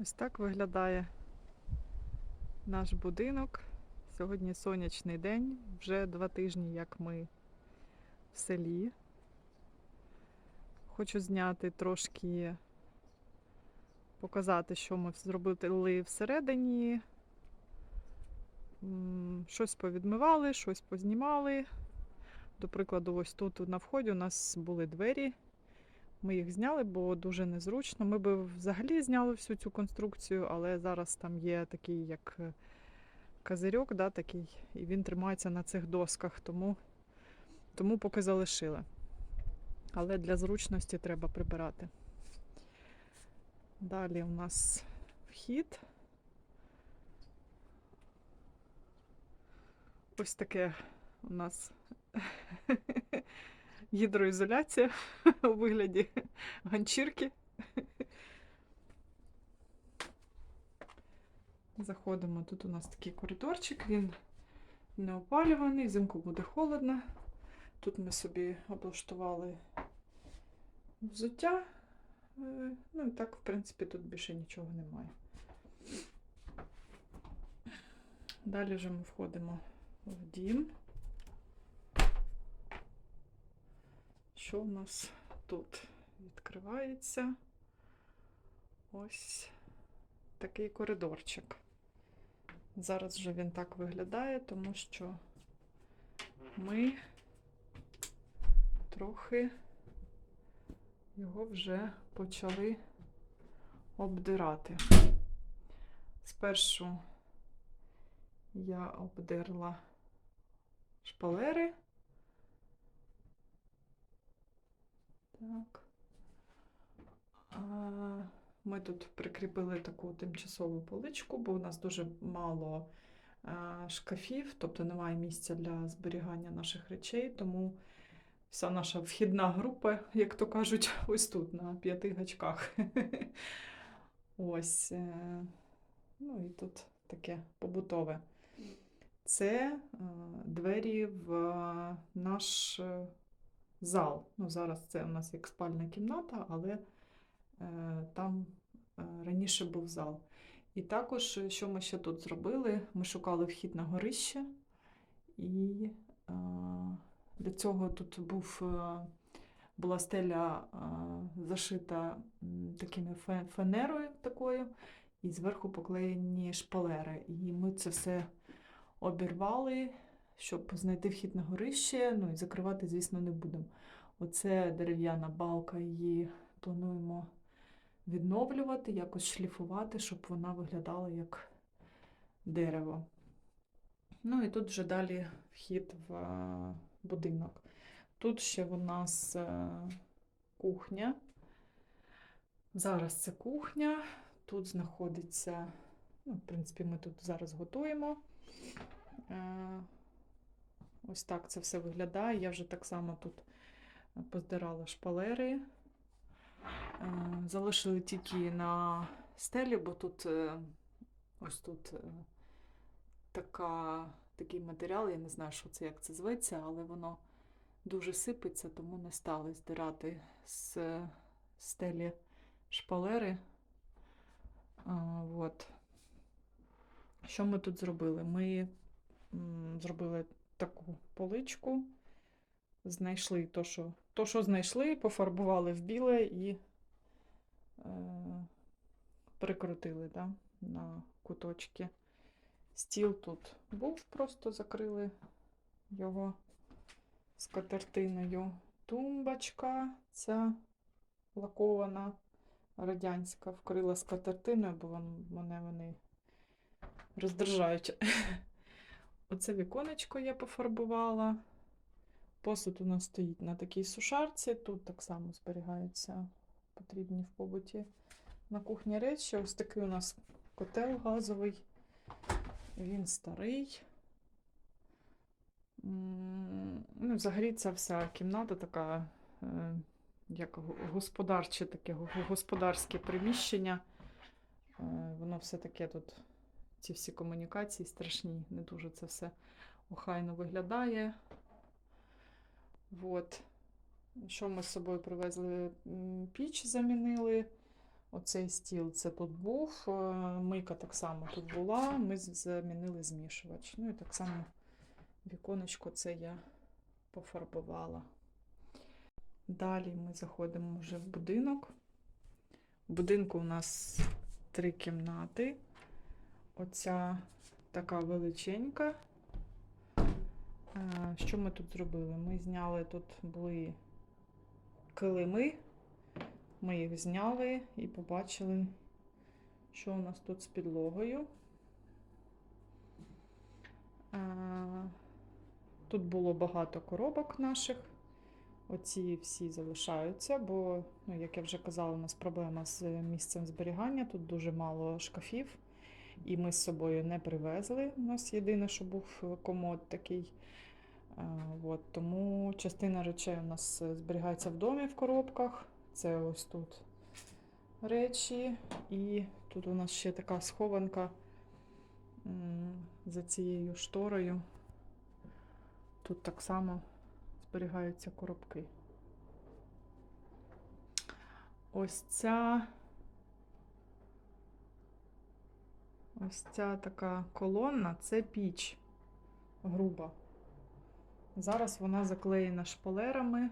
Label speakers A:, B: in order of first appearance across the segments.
A: Ось так виглядає наш будинок. Сьогодні сонячний день, вже два тижні, як ми в селі. Хочу зняти трошки, показати, що ми зробили всередині. Щось повідмивали, щось познімали. До прикладу, ось тут на вході у нас були двері. Ми їх зняли, бо дуже незручно. Ми би взагалі зняли всю цю конструкцію, але зараз там є такий як е, козирьок, да, такий, і він тримається на цих досках, тому, тому поки залишили. Але для зручності треба прибирати. Далі у нас вхід. Ось таке у нас гідроізоляція у вигляді ганчірки. Заходимо. Тут у нас такий коридорчик, він не опалюваний, взимку буде холодно. Тут ми собі облаштували взуття. Е, Ну і так, в принципі, тут більше нічого немає. Далі вже ми входимо в дім. Що у нас тут відкривається? Ось такий коридорчик. Зараз вже він так виглядає, тому що ми трохи його вже почали обдирати. Спершу я обдерла шпалери. Так. А, Ми тут прикріпили таку тимчасову поличку, бо у нас дуже мало а, шкафів, тобто немає місця для зберігання наших речей, тому вся наша вхідна група, як то кажуть, ось тут, на п'яти гачках. Ось. е, Ну і тут таке побутове. Це е, двері в наш е, зал. Ну, зараз це у нас як спальна кімната, але е, там е, раніше був зал. І також, е, що ми ще тут зробили? Ми шукали вхід на горище, і е, для цього тут був, е, була стеля е, зашита такими фанерою такою, і зверху поклеєні шпалери. І ми це все обірвали, щоб знайти вхід на горище. Ну і закривати, звісно, не будемо. Оце дерев'яна балка, її плануємо відновлювати, якось шліфувати, щоб вона виглядала як дерево. Ну і тут вже далі вхід в е, будинок. Тут ще у нас е, кухня. Зараз це кухня. Тут знаходиться, ну, в принципі, ми тут зараз готуємо. Е, Ось так це все виглядає. Я вже так само тут поздирала шпалери. Е, Залишили тільки на стелі, бо тут е, ось тут е, така, такий матеріал, я не знаю, що це, як це зветься, але воно дуже сипеться, тому не стали здирати з стелі шпалери. От. Що ми тут зробили? Ми зробили таку поличку, знайшли то, що, то, що знайшли, пофарбували в біле і е, прикрутили да, на куточки. Стіл тут був, просто закрили його скатертиною. Тумбочка ця лакована радянська, вкрила скатертиною, бо вон- мене вони роздражають. Оце віконечко я пофарбувала. Посуд у нас стоїть на такій сушарці. Тут так само зберігаються потрібні в побуті на кухні речі. Ось такий у нас котел газовий. Він старий. Ну, взагалі, ця вся кімната така, е, як господарче, таке господарське приміщення. Е, Воно все таке тут, ці всі комунікації страшні, не дуже це все охайно виглядає. От. Що ми з собою привезли? Піч замінили. Оцей стіл це тут був, е, мийка так само тут була. Ми замінили змішувач. Ну і так само віконечко це я пофарбувала. Далі ми заходимо вже в будинок. В будинку у нас три кімнати. Оця така величенька. Е, Що ми тут зробили? Ми зняли тут були килими. Ми їх зняли і побачили, що у нас тут з підлогою. Е, Тут було багато коробок наших. Оці всі залишаються, бо, ну, як я вже казала, у нас проблема з місцем зберігання. Тут дуже мало шкафів, і ми з собою не привезли. У нас єдине, що був комод такий. Е, От, тому частина речей у нас е, зберігається в домі в коробках. Це ось тут речі. І тут у нас ще така схованка за цією шторою. Тут так само зберігаються коробки. Ось ця. Ось ця така колонна це піч груба. Зараз вона заклеєна шпалерами,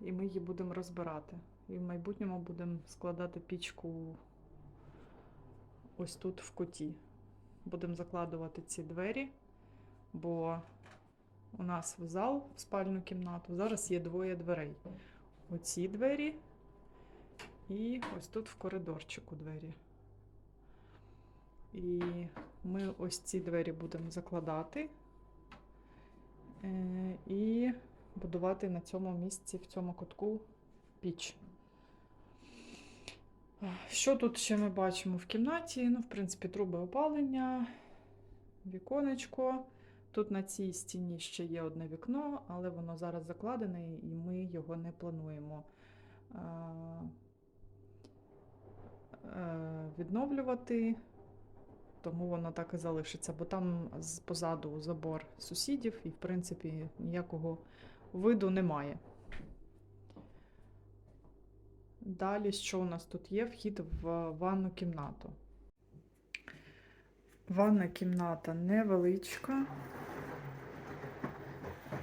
A: і ми її будемо розбирати. І в майбутньому будемо складати пічку ось тут в куті. Будемо закладувати ці двері, бо у нас в зал, в спальну кімнату, зараз є двоє дверей. Оці двері і ось тут в коридорчику двері. І ми ось ці двері будемо закладати е, і будувати на цьому місці, в цьому кутку піч. Що тут ще ми бачимо в кімнаті? Ну, в принципі, труби опалення, віконечко. Тут на цій стіні ще є одне вікно, але воно зараз закладене і ми його не плануємо е, відновлювати, тому воно так і залишиться, бо там позаду забор сусідів і, в принципі, ніякого виду немає. Далі, що у нас тут є? Вхід в ванну кімнату. Ванна кімната невеличка.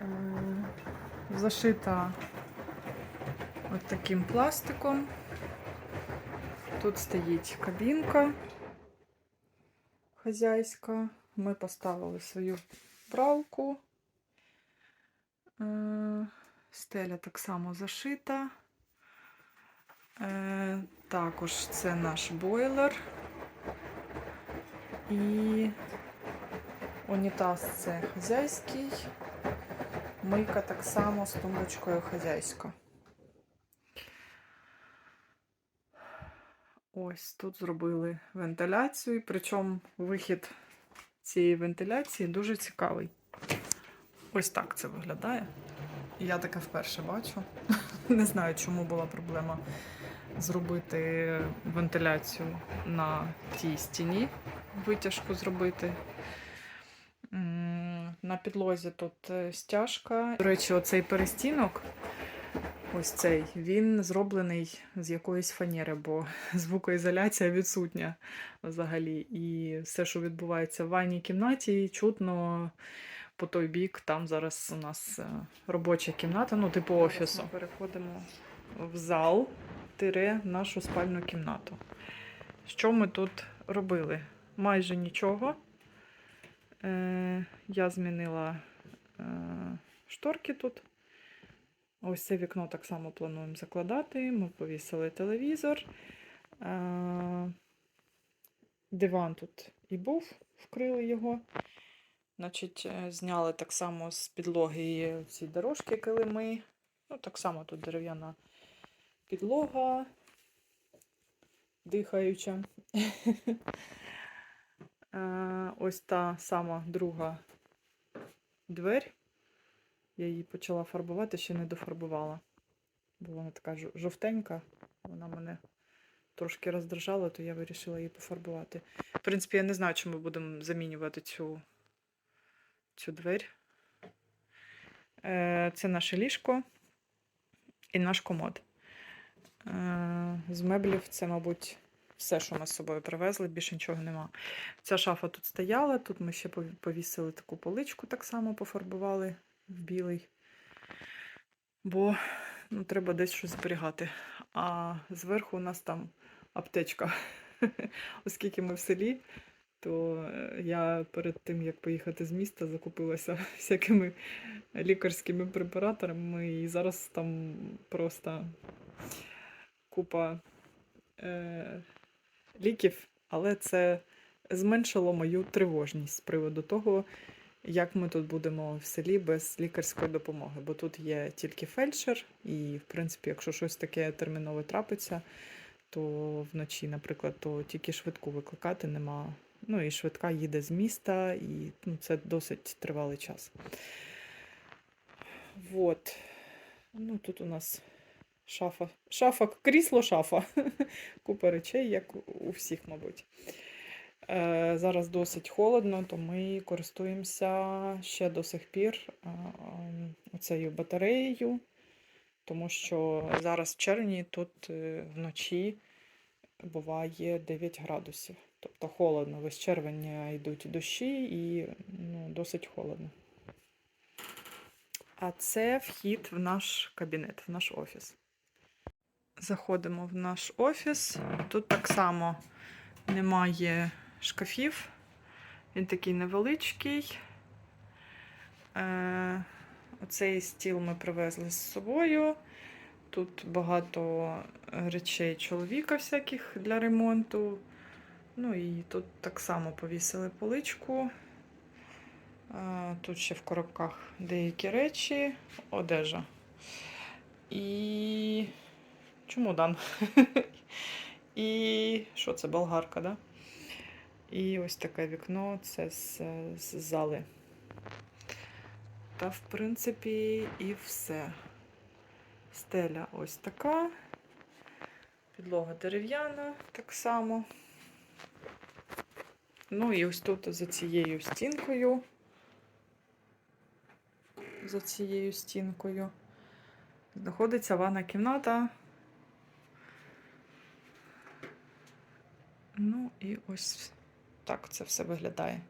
A: Е, Зашита от таким пластиком. Тут стоїть кабінка хазяйська. Ми поставили свою пралку. Е, Стеля так само зашита. Е, Також це наш бойлер. І унітаз це хазяйський. Мийка так само з тумбочкою хазяйська. Ось тут зробили вентиляцію, причому вихід цієї вентиляції дуже цікавий. Ось так це виглядає. Я таке вперше бачу. Не знаю, чому була проблема зробити вентиляцію на тій стіні, витяжку зробити. На підлозі тут е, стяжка. До речі, оцей перестінок, ось цей, він зроблений з якоїсь фанери, бо звукоізоляція відсутня взагалі. І все, що відбувається в ванній кімнаті, чутно по той бік. Там зараз у нас е, робоча кімната, ну, типу офісу. Ми переходимо в зал тире нашу спальну кімнату. Що ми тут робили? Майже нічого. Е, я змінила е, шторки тут. Ось це вікно так само плануємо закладати. Ми повісили телевізор. Е, диван тут і був, вкрили його. Значить, е, зняли так само з підлоги ці дорожки килими. Ну, так само тут дерев'яна підлога дихаюча. Е, Ось та сама друга двері. Я її почала фарбувати, ще не дофарбувала. Бо вона така жовтенька, вона мене трошки роздражала, то я вирішила її пофарбувати. В принципі, я не знаю, чи ми будемо замінювати цю, цю двері. Е, Це наше ліжко і наш комод. Е, З меблів це, мабуть, все, що ми з собою привезли, більше нічого нема. Ця шафа тут стояла, тут ми ще повісили таку поличку, так само пофарбували в білий. Бо ну, треба десь щось зберігати. А зверху у нас там аптечка. Оскільки ми в селі, то е, я перед тим, як поїхати з міста, закупилася всякими лікарськими препараторами, і зараз там просто купа е, ліків, але це зменшило мою тривожність з приводу того, як ми тут будемо в селі без лікарської допомоги. Бо тут є тільки фельдшер, і, в принципі, якщо щось таке термінове трапиться, то вночі, наприклад, то тільки швидку викликати нема. Ну і швидка їде з міста, і ну, це досить тривалий час. Вот. Ну, тут у нас шафа. Шафа, крісло шафа. Купа речей, як у всіх, мабуть. Е, зараз досить холодно, то ми користуємося ще до сих пір е, ем, батареєю, тому що зараз в червні тут е, вночі буває 9 градусів. Тобто холодно. Весь червень йдуть дощі і ну, досить холодно. А це вхід в наш кабінет, в наш офіс. Заходимо в наш офіс. Тут так само немає шкафів. Він такий невеличкий. Е, оцей стіл ми привезли з собою. Тут багато речей чоловіка всяких для ремонту. Ну і тут так само повісили поличку. Е, Тут ще в коробках деякі речі, одежа. І чемодан. І що це? Болгарка, да? І ось таке вікно це з, з зали. Та, в принципі, і все. Стеля ось така. Підлога дерев'яна так само. Ну і ось тут за цією стінкою. За цією стінкою знаходиться ванна кімната. Ну і ось так це все виглядає.